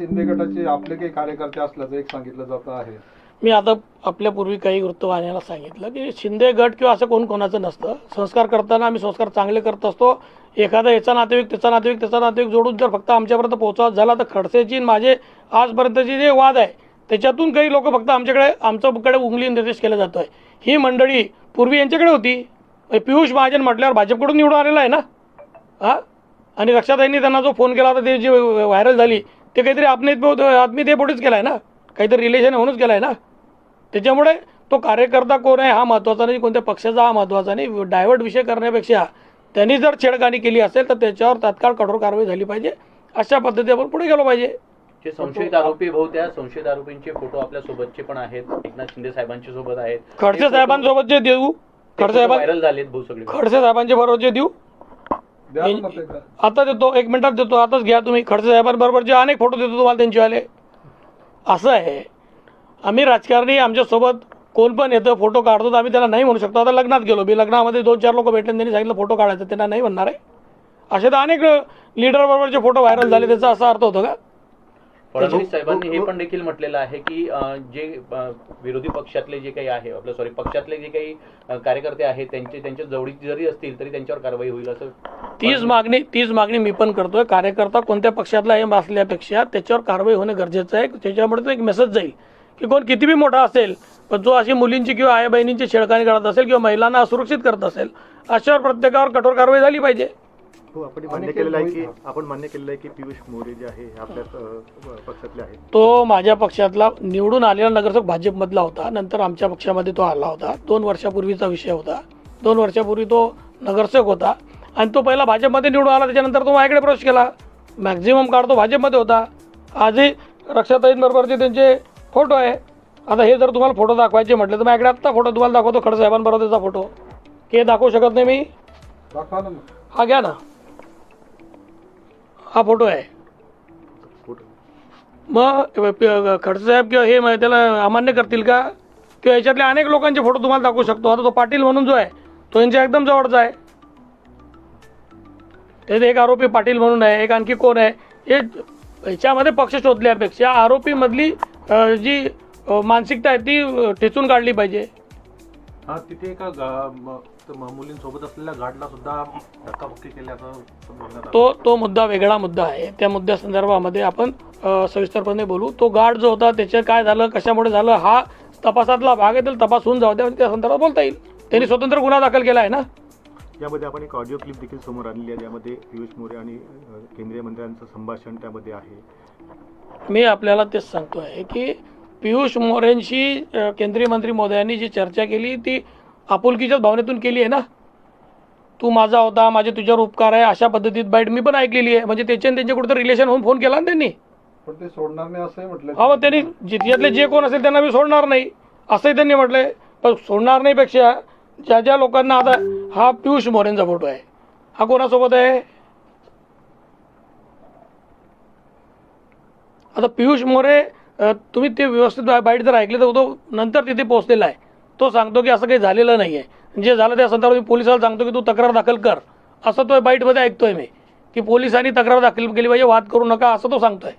शिंदे गटाचे आपले काही कार्यकर्ते असल्याचं एक सांगितलं जात आहे. मी आता आपल्यापूर्वी काही वृत्तवाहिन्याला सांगितलं की शिंदे गट किंवा असं कोण कोणाचं नसतं. संस्कार करताना आम्ही संस्कार चांगले करत असतो. एखादा याचा नातेवाईक त्याचा नातेवाईक त्याचा नातेवाईक जोडून जर फक्त आमच्यापर्यंत पोहोचवा झाला तर खडसेची माझे आजपर्यंतचे जे वाद आहे त्याच्यातून काही लोक फक्त आमच्याकडे आमच्याकडे उंगली निर्देश केला जातोय. ही मंडळी पूर्वी यांच्याकडे होती. पियुष महाजन म्हटल्यावर भाजपकडून निवडून आलेला आहे ना? हां? आणि रक्षाताईंनी त्यांना जो फोन केला होता ते जी व्हायरल झाली ते काहीतरी आत्मीय आत्मीयतेपोटीच केला आहे ना? काहीतरी रिलेशन होऊनच केलं आहे ना? त्याच्यामुळे तो कार्यकर्ता कोण आहे हा महत्त्वाचा नाही कोणत्या पक्षाचा हा महत्त्वाचा नाही. डायव्हर्ट विषय करण्यापेक्षा त्यांनी जर छेडखानी केली असेल तर त्याच्यावर तात्काळ कठोर कारवाई झाली पाहिजे. अशा पद्धती आपण पुढे गेलो पाहिजे. जे संशयित आरोपी भाऊ त्या संशयित आरोपींचे फोटो आपल्या सोबतचे पण आहेत. एकनाथ शिंदे साहेबांच्या सोबत आहेत. खडसे साहेबांसोबत जे देऊ खडसे साहेबां व्हायरल झालेत भाऊ सगळे. खडसे साहेबांच्या बरोबर जे देऊ. आता देतो एक मिनिटात देतो आताच घ्या तुम्ही. खडसे साहेबांबरोबर जे अनेक फोटो देतो तुम्हाला त्यांचेवाले असं आहे. आम्ही राजकारणी आमच्यासोबत कोण पण येतं फोटो काढतो तर आम्ही त्याला नाही म्हणू शकतो. आता लग्नात गेलो. मी लग्नामध्ये दोन चार लोक भेटले त्यांनी सांगितलं फोटो काढायचं. त्यांना नाही म्हणणार आहे. असे तर अनेक लीडर बरोबरचे फोटो व्हायरल झाले त्याचा असा अर्थ होतो का? फडणवीस साहेबांनी हे पण देखील म्हटलेलं आहे की जे विरोधी पक्षातले जे काही आहे आपलं सॉरी पक्षातले जे काही कार्यकर्ते आहेत त्यांचे त्यांच्या जवळीक जरी असतील तरी त्यांच्यावर कारवाई होईल असं तीच मागणी तीच मागणी मी पण करतोय. कार्यकर्ता कोणत्या पक्षातला हे असल्यापेक्षा त्याच्यावर कारवाई होणं गरजेचं आहे. त्याच्यामुळे तो एक मेसेज जाईल की कोण किती बी मोठा असेल पण जो अशी मुलींची किंवा आई बहिणींची छेडखानी करत असेल किंवा महिलांना असुरक्षित करत असेल अशावर प्रत्येकावर कठोर कारवाई झाली पाहिजे. हो आपण आणि मान्य काही केलेलं आहे की मोहित- आपण मान्य केलेलं आहे की पियुष मोरे जे आहे हे आपल्या अ, पक्षातले आहेत. तो माझ्या पक्षातला निवडून आलेला नगरसेवक भाजपमधला होता. नंतर आमच्या पक्षामध्ये तो आला होता. दोन वर्षापूर्वीचा विषय होता. दोन वर्षापूर्वी तो नगरसेवक होता. आणि तो पहिला भाजपमध्ये निवडून आला. त्याच्यानंतर तो माझ्याकडे प्रवेश केला. मॅक्झिमम काळ तो भाजपमध्ये होता. आजही रक्षाताईंबरोबरचे त्यांचे फोटो आहे. आता हे जर तुम्हाला फोटो दाखवायचे म्हटले तर माझ्याकडे आत्ता फोटो तुम्हाला दाखवतो. खडसाहेबांबरोबर त्याचा फोटो. हे दाखवू शकत नाही मी. हा घ्या ना. हा फोटो आहे. फोटो. मग खडसे साहेब किंवा हे त्याला अमान्य करतील का? किंवा याच्यातले अनेक लोकांचे फोटो तुम्हाला दाखवू शकतो. आता तो पाटील म्हणून जो आहे तो यांच्या एकदम जवळचा आहे. त्यात एक आरोपी पाटील म्हणून आहे एक आणखी कोण आहे हे ह्याच्यामध्ये पक्ष शोधल्यापेक्षा आरोपीमधली जी मानसिकता आहे ती ठेचून काढली पाहिजे. हा तिथे एका गा- मुलींसोबत असलेल्या गाडला सुद्धा धक्काबुक्की केल्याचं. तो तो मुद्दा वेगळा मुद्दा आहे. त्या मुद्द्यासंदर्भामध्ये आपण अ, सविस्तरपणे बोलू. तो गार्ड जो होता त्याचं काय झालं कशामुळे झालं हा तपासातला भाग आहे त्याला तपास होऊन जाऊ द्या त्या संदर्भात बोलता येईल. त्यांनी स्वतंत्र गुन्हा दाखल केला आहे ना? यामध्ये आपण एक ऑडिओ क्लिप देखील समोर आणली आहे. ज्यामध्ये पियुष मोरे आणि केंद्रीय मंत्र्यांचं संभाषण त्यामध्ये आहे. मी आपल्याला तेच सांगतो आहे की पियुष मोरेंशी केंद्रीय मंत्री मोदयांनी जी चर्चा केली ती आपुलकीच्याच भावनेतून केली आहे ना? तू माझा होता माझे तुझ्यावर उपकार आहे अशा पद्धतीत बाईट मी पण ऐकलेली आहे. म्हणजे त्याच्या आणि त्यांच्या कुठं रिलेशन होऊन फोन केला ना त्यांनी? पण ते सोडणार नाही असंही म्हटलं हा मग त्यांनी जिथल्यातले जे कोण असेल त्यांना मी सोडणार नाही असंही त्यांनी म्हटलंय. पण सोडणार नाही पेक्षा ज्या ज्या लोकांना आता हा पियुष मोरेंचा फोटो आहे हा कोणासोबत आहे? आता पियुष मोरे तुम्ही ते व्यवस्थित बाईट जर ऐकले तर तो नंतर तिथे पोहोचलेला आहे. तो सांगतो की असं काही झालेलं नाही आहे जे झालं त्या संदर्भात मी पोलिसाला सांगतो की तू तक्रार दाखल कर. असं तो बाईटमध्ये ऐकतोय मी की पोलिसांनी तक्रार दाखल केली पाहिजे वाद करू नका असं तो सांगतोय.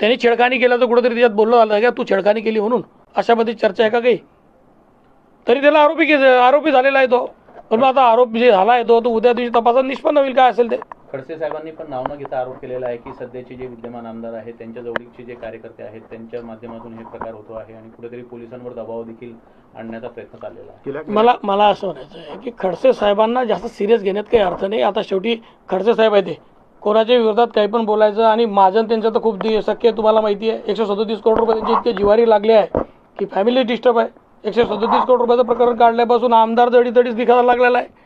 त्यांनी छेडखानी केलं तर कुठेतरी त्याच्यात बोललं झालं का तू छेडखानी केली म्हणून. अशामध्ये चर्चा आहे का काही? तरी त्याला आरोपी के आरोपी झालेला आहे तो. पण मग आता आरोप जे झाला आहे तो तो उद्या दिवशी तपासात निष्पन्न होईल काय असेल ते? खडसे साहेबांनी पण नाव न घेता आरोप केलेला आहे की सध्याचे जे विद्यमान आमदार आहेत त्यांच्या जवळीकचे जे कार्यकर्ते आहेत त्यांच्या माध्यमातून हे प्रकार होतो आहे आणि कुठेतरी पोलिसांवर दबाव देखील आणण्याचा प्रयत्न चाललेला आहे. मला मला असं म्हणायचं आहे की खडसे साहेबांना जास्त सिरियस घेण्यात काही अर्थ नाही. आता शेवटी खडसे साहेब आहे ते. कोणाच्या विरोधात काही पण बोलायचं आणि माझं त्यांचं तर खूप दि शक्य आहे तुम्हाला माहिती आहे. एकशे सदोतीस करोड रुपये त्यांचे इतके जिवारी लागले आहे की फॅमिली डिस्टर्ब आहे. एकशे सदोतीस करोड रुपयाचं प्रकरण काढल्यापासून आमदार जडी तडीच दिखायला लागलेला आहे.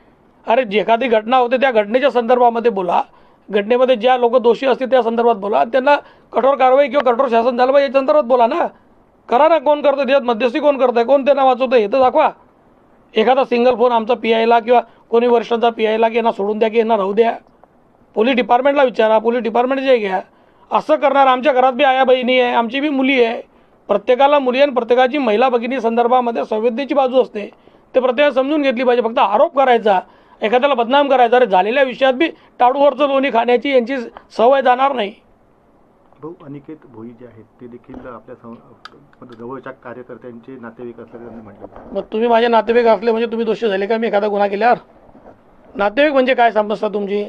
अरे जी एखादी घटना होते त्या घटनेच्या संदर्भामध्ये बोला. घटनेमध्ये ज्या लोक दोषी असतील त्या संदर्भात बोला. त्यांना कठोर कारवाई किंवा कठोर शासन झालं पाहिजे या संदर्भात बोला ना. करा ना कोण करतं त्याच्यात? मध्यस्थी कोण करतं आहे कोण त्यांना वाचवतं हे तर दाखवा. एखादा सिंगल फोन आमचा पी आयला किंवा कोणी वरिष्ठांचा पी आयला की यांना सोडून द्या की यांना राहू द्या. पोलीस डिपार्टमेंटला विचारा. पोलीस डिपार्टमेंट जे घ्या. असं करणार आमच्या घरात बी आया बहिणी आहे. आमची बी मुली आहे. प्रत्येकाला मुली आणि प्रत्येकाची महिला भगिनी संदर्भामध्ये संवेदनेची बाजू असते. ते प्रत्येकाला समजून घेतली पाहिजे. फक्त आरोप करायचा. एखाद्याला बदनाम करायचा अरे झालेल्या विषयात बी टाळूवरचं लोणी खाण्याची यांची सवय जाणार नाही. भाऊ अनिकेत भोई जे आहेत ते देखील आपल्या सं- जवळच्या कार्यकर्त्यांचे नातेवाईक असल्याचं म्हटलं मग तुम्ही माझे नातेवाईक असले म्हणजे तुम्ही दोषी झाले का? मी एखादा गुन्हा केल्यावर? नातेवाईक म्हणजे काय समजता तुमची?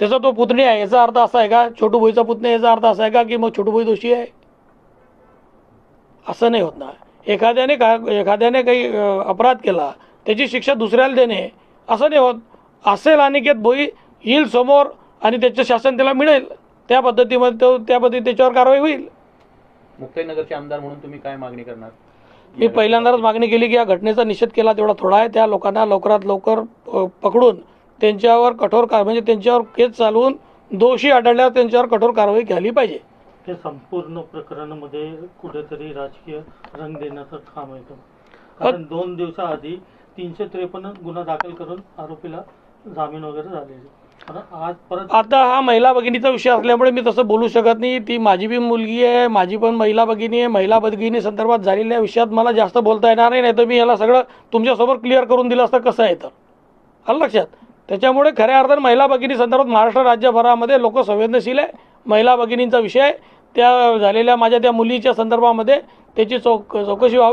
त्याचा तो पुतणी आहे याचा अर्थ असा आहे का? छोटू भोईचा पुतणी याचा अर्थ असा आहे का? की मग छोटू भोई दोषी आहे? असं नाही होत ना. एखाद्याने का एखाद्याने काही अपराध केला त्याची शिक्षा दुसऱ्याला देणे असं नाही होत. असेल अनिकेत भोई येईल समोर आणि त्याचं शासन त्याला मिळेल. त्या पद्धतीमध्ये तो त्या पद्धती त्याच्यावर कारवाई होईल. मुक्ताईनगरचे आमदार म्हणून तुम्ही काय मागणी करणार? मी पहिल्यांदाच मागणी केली की या घटनेचा निषेध केला तेवढा थोडा आहे. त्या लोकांना लवकरात लवकर पकडून त्यांच्यावर कठोर कार म्हणजे त्यांच्यावर केस चालवून दोषी आढळल्यावर त्यांच्यावर कठोर कारवाई झाली पाहिजे. हे संपूर्ण प्रकरणामध्ये कुठेतरी राजकीय रंग देण्याचं काम आहे कारण दोन दिवसाआधी तीनशे त्रेपन्न गुन्हा दाखल करून आरोपीला जामीन वगैरे झालेले आज परत आता हा महिला भगिनीचा विषय असल्यामुळे मी तसं बोलू शकत नाही. ती माझी बी मुलगी आहे माझी पण महिला भगिनी आहे. महिला भगिनी संदर्भात झालेल्या विषयात मला जास्त बोलता येणार नाही तर मी याला सगळं तुमच्यासोबत क्लिअर करून दिलं असतं कसं आहे तर. आलं लक्षात? त्याच्यामुळे खऱ्या अर्थानं महिला भगिनी संदर्भात महाराष्ट्र राज्यभरामध्ये लोक संवेदनशील आहे. महिला भगिनींचा विषय आहे. त्या झालेल्या माझ्या त्या मुलीच्या संदर्भामध्ये त्याची चौक चौकशी व्हावी.